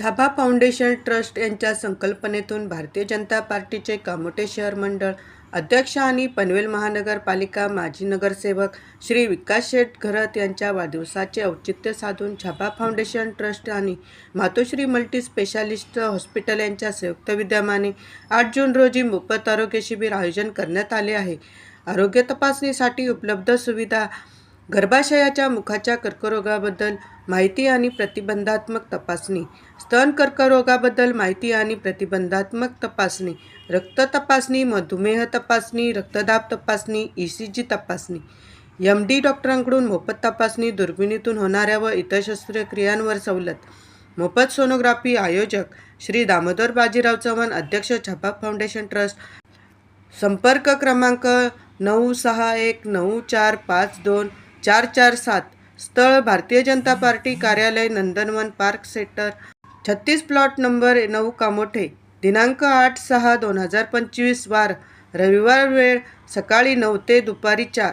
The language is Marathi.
छाबा फाउंडेशन ट्रस्ट यांच्या संकल्पनेतून भारतीय जनता पार्टीचे कामोटे शहर मंडळ अध्यक्ष आणि पनवेल महानगरपालिका माजी नगरसेवक श्री विकास शेठ घरत यांच्या वाढदिवसाचे औचित्य साधून छापा फाउंडेशन ट्रस्ट आणि मातोश्री मल्टी स्पेशालिस्ट हॉस्पिटल यांच्या संयुक्त विद्यमाने आठ जून रोजी मोफत आरोग्य शिबिर आयोजन करण्यात आले आहे. आरोग्य तपासणीसाठी उपलब्ध सुविधा गर्भाशयाच्या मुखाच्या कर्करोगाबद्दल माहिती आणि प्रतिबंधात्मक तपासणी. स्तन कर्करोगाबद्दल माहिती आणि प्रतिबंधात्मक तपासणी. रक्त तपासणी मधुमेह तपासणी रक्तदाब तपासणी ई सी जी तपासणी. एम डी डॉक्टरांकडून मोफत तपासणी दुर्बिणीतून होणाऱ्या व इतर शस्त्रक्रियांवर सवलत. मोफत सोनोग्राफी आयोजक श्री दामोदर बाजीराव चव्हाण अध्यक्ष छापा फाउंडेशन ट्रस्ट. संपर्क क्रमांक नऊ सहा एक नऊ चार पाच दोन चार चार सात स्थळ भारतीय जनता पार्टी कार्यालय नंदनवन पार्क सेक्टर छत्तीस प्लॉट नंबर नऊ कामोठे दिनांक आठ सहा दोन हजार पंचवीस वार रविवार वेळ सकाळी नऊ ते दुपारी चार.